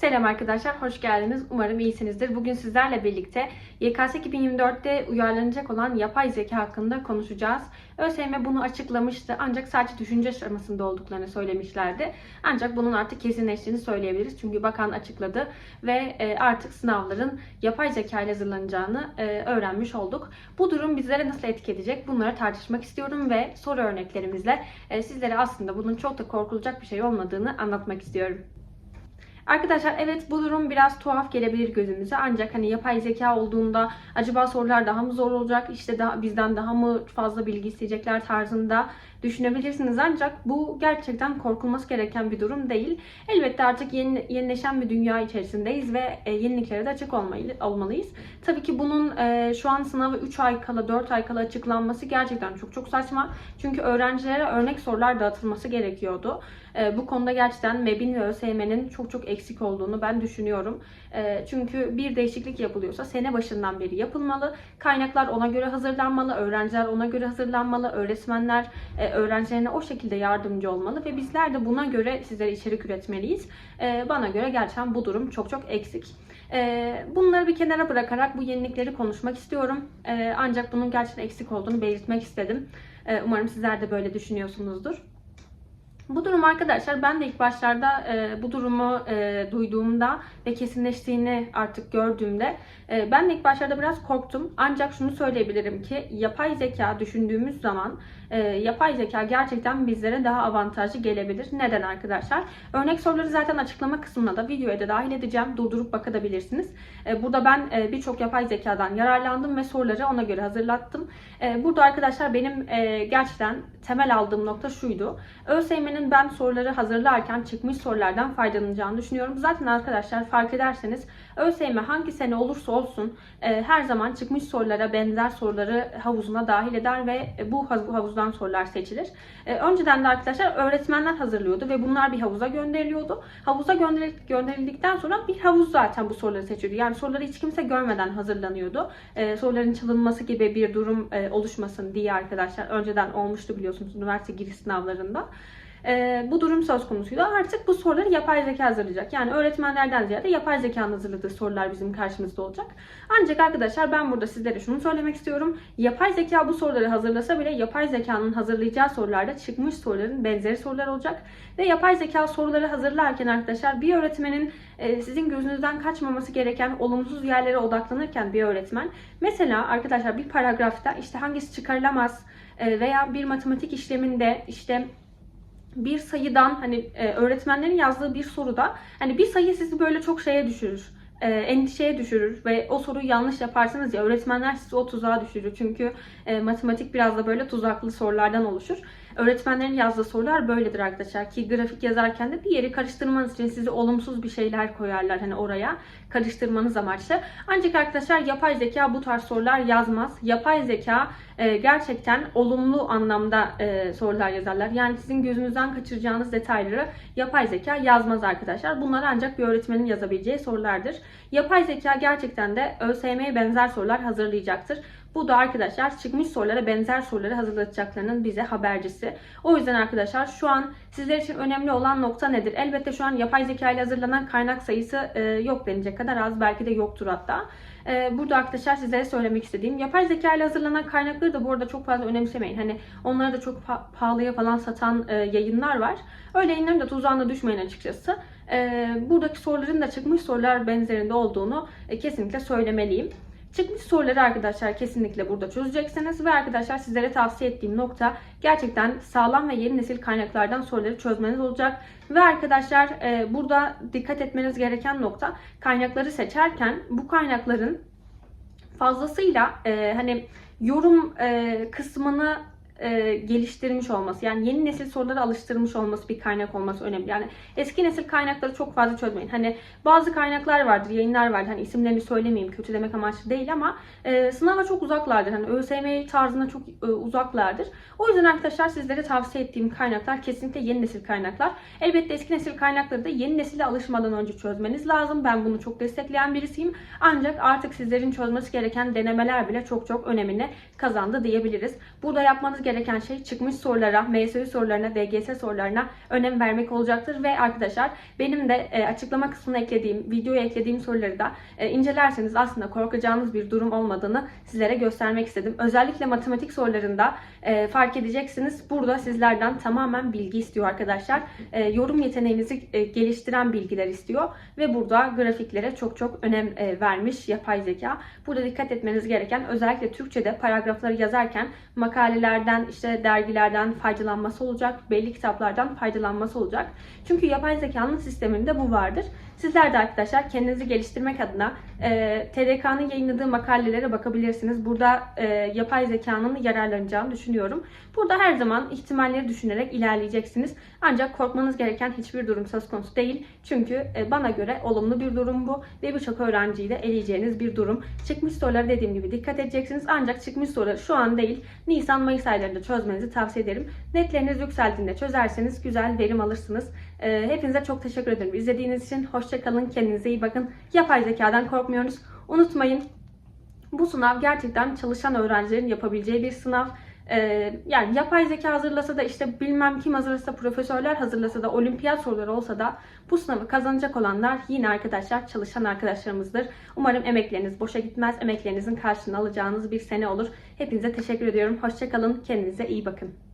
Selam arkadaşlar, hoş geldiniz. Umarım iyisinizdir. Bugün sizlerle birlikte YKS 2024'te uyarlanacak olan yapay zeka hakkında konuşacağız. ÖSYM bunu açıklamıştı ancak sadece düşünce aşamasında olduklarını söylemişlerdi. Ancak bunun artık kesinleştiğini söyleyebiliriz. Çünkü bakan açıkladı ve e, artık sınavların yapay zeka ile hazırlanacağını e, öğrenmiş olduk. Bu durum bizlere nasıl etki edecek bunları tartışmak istiyorum ve soru örneklerimizle e, sizlere aslında bunun çok da korkulacak bir şey olmadığını anlatmak istiyorum. Arkadaşlar evet bu durum biraz tuhaf gelebilir gözümüze ancak hani yapay zeka olduğunda acaba sorular daha mı zor olacak işte daha, bizden daha mı fazla bilgi isteyecekler tarzında düşünebilirsiniz ancak bu gerçekten korkulması gereken bir durum değil. Elbette artık yeni, yenileşen bir dünya içerisindeyiz ve e, yeniliklere de açık olmalı, olmalıyız. Tabii ki bunun e, şu an sınavı 3 ay kala 4 ay kala açıklanması gerçekten çok çok saçma. Çünkü öğrencilere örnek sorular dağıtılması gerekiyordu. E, bu konuda gerçekten MEB'in ve ÖSYM'nin çok çok eksik olduğunu ben düşünüyorum. E, çünkü bir değişiklik yapılıyorsa sene başından beri yapılmalı. Kaynaklar ona göre hazırlanmalı, öğrenciler ona göre hazırlanmalı, öğretmenler e, öğrencilerine o şekilde yardımcı olmalı ve bizler de buna göre sizlere içerik üretmeliyiz. E, bana göre gerçekten bu durum çok çok eksik. Bunları bir kenara bırakarak bu yenilikleri konuşmak istiyorum. Ancak bunun gerçekten eksik olduğunu belirtmek istedim. Umarım sizler de böyle düşünüyorsunuzdur. Bu durum arkadaşlar ben de ilk başlarda e, bu durumu e, duyduğumda ve kesinleştiğini artık gördüğümde e, ben de ilk başlarda biraz korktum. Ancak şunu söyleyebilirim ki yapay zeka düşündüğümüz zaman e, yapay zeka gerçekten bizlere daha avantajlı gelebilir. Neden arkadaşlar? Örnek soruları zaten açıklama kısmına da videoya da dahil edeceğim. Durdurup bakabilirsiniz. E, burada ben e, birçok yapay zekadan yararlandım ve soruları ona göre hazırlattım. E, burada arkadaşlar benim e, gerçekten temel aldığım nokta şuydu. ÖSYM'nin ben soruları hazırlarken çıkmış sorulardan faydalanacağını düşünüyorum. Zaten arkadaşlar fark ederseniz ÖSYM hangi sene olursa olsun e, her zaman çıkmış sorulara benzer soruları havuzuna dahil eder ve bu havuzdan sorular seçilir. E, önceden de arkadaşlar öğretmenler hazırlıyordu ve bunlar bir havuza gönderiliyordu. Havuza gönderildikten sonra bir havuz zaten bu soruları seçiyordu. Yani soruları hiç kimse görmeden hazırlanıyordu. E, soruların çalınması gibi bir durum e, oluşmasın diye arkadaşlar önceden olmuştu biliyorsunuz üniversite giriş sınavlarında e, bu durum söz konusuydu. Artık bu soruları yapay zeka hazırlayacak. Yani öğretmenlerden ziyade yapay zekanın hazırladığı sorular bizim karşımızda olacak. Ancak arkadaşlar ben burada sizlere şunu söylemek istiyorum. Yapay zeka bu soruları hazırlasa bile yapay zekanın hazırlayacağı sorularda çıkmış soruların benzeri sorular olacak. Ve yapay zeka soruları hazırlarken arkadaşlar bir öğretmenin e, sizin gözünüzden kaçmaması gereken olumsuz yerlere odaklanırken bir öğretmen mesela arkadaşlar bir paragrafta işte hangisi çıkarılamaz e, veya bir matematik işleminde işte bir sayıdan hani e, öğretmenlerin yazdığı bir soruda hani bir sayı sizi böyle çok şeye düşürür e, endişeye düşürür ve o soruyu yanlış yaparsanız ya öğretmenler sizi o tuzağa düşürür. Çünkü e, matematik biraz da böyle tuzaklı sorulardan oluşur. Öğretmenlerin yazdığı sorular böyledir arkadaşlar ki grafik yazarken de bir yeri karıştırmanız için size olumsuz bir şeyler koyarlar hani oraya karıştırmanız amaçlı. Ancak arkadaşlar yapay zeka bu tarz sorular yazmaz. Yapay zeka e, gerçekten olumlu anlamda e, sorular yazarlar. Yani sizin gözünüzden kaçıracağınız detayları yapay zeka yazmaz arkadaşlar. Bunlar ancak bir öğretmenin yazabileceği sorulardır. Yapay zeka gerçekten de ÖSYM'ye benzer sorular hazırlayacaktır. Bu da arkadaşlar çıkmış sorulara benzer soruları hazırlatacaklarının bize habercisi. O yüzden arkadaşlar şu an sizler için önemli olan nokta nedir? Elbette şu an yapay zeka ile hazırlanan kaynak sayısı e, yok denilecek kadar az. Belki de yoktur hatta. E, burada arkadaşlar sizlere söylemek istediğim yapay zeka ile hazırlanan kaynakları da bu arada çok fazla önemsemeyin. Hani onları da çok pahalıya falan satan e, yayınlar var. Öyle yayınların da tuzağına düşmeyin açıkçası. Buradaki soruların da çıkmış sorular benzerinde olduğunu kesinlikle söylemeliyim. Çıkmış soruları arkadaşlar kesinlikle burada çözeceksiniz ve arkadaşlar sizlere tavsiye ettiğim nokta gerçekten sağlam ve yeni nesil kaynaklardan soruları çözmeniz olacak. Ve arkadaşlar e, burada dikkat etmeniz gereken nokta kaynakları seçerken bu kaynakların fazlasıyla e, hani yorum e, kısmını e, geliştirmiş olması yani yeni nesil soruları alıştırmış olması bir kaynak olması önemli. Yani eski nesil kaynakları çok fazla çözmeyin. Hani bazı kaynaklar vardır, yayınlar vardır. Hani isimlerini söylemeyeyim kötü demek amaçlı değil ama e, sınava çok uzaklardır. Hani ÖSYM tarzına çok e, uzaklardır. O yüzden arkadaşlar sizlere tavsiye ettiğim kaynaklar kesinlikle yeni nesil kaynaklar. Elbette eski nesil kaynakları da yeni nesile alışmadan önce çözmeniz lazım. Ben bunu çok destekleyen birisiyim. Ancak artık sizlerin çözmesi gereken denemeler bile çok çok önemini kazandı diyebiliriz. Burada yapmanız gereken gereken şey çıkmış sorulara, MSÜ sorularına, DGS sorularına önem vermek olacaktır. Ve arkadaşlar benim de e, açıklama kısmına eklediğim, videoya eklediğim soruları da e, incelerseniz aslında korkacağınız bir durum olmadığını sizlere göstermek istedim. Özellikle matematik sorularında e, fark edeceksiniz. Burada sizlerden tamamen bilgi istiyor arkadaşlar. Yorum yeteneğinizi geliştiren bilgiler istiyor. Ve burada grafiklere çok çok önem vermiş yapay zeka. Burada dikkat etmeniz gereken özellikle Türkçe'de paragrafları yazarken makalelerden, işte dergilerden faydalanması olacak, belli kitaplardan faydalanması olacak. Çünkü yapay zekanın sisteminde bu vardır. Sizler de arkadaşlar kendinizi geliştirmek adına e, TDK'nın yayınladığı makalelere bakabilirsiniz. Burada e, yapay zekanın yararlanacağını düşünüyorum. Burada her zaman ihtimalleri düşünerek ilerleyeceksiniz. Ancak korkmanız gereken hiçbir durum söz konusu değil. Çünkü e, bana göre olumlu bir durum bu ve birçok öğrenciyi de eleyeceğiniz bir durum. Çıkmış sorulara dediğim gibi dikkat edeceksiniz. Ancak çıkmış soruları şu an değil, Nisan-Mayıs aylarında çözmenizi tavsiye ederim. Netleriniz yükseldiğinde çözerseniz güzel verim alırsınız. E, hepinize çok teşekkür ederim. İzlediğiniz için hoşçakalın, kendinize iyi bakın. Yapay zekadan korkmuyoruz. Unutmayın bu sınav gerçekten çalışan öğrencilerin yapabileceği bir sınav. Ee, yani yapay zeka hazırlasa da işte bilmem kim hazırlasa profesörler hazırlasa da olimpiyat soruları olsa da bu sınavı kazanacak olanlar yine arkadaşlar çalışan arkadaşlarımızdır. Umarım emekleriniz boşa gitmez. Emeklerinizin karşılığını alacağınız bir sene olur. Hepinize teşekkür ediyorum. Hoşçakalın. Kendinize iyi bakın.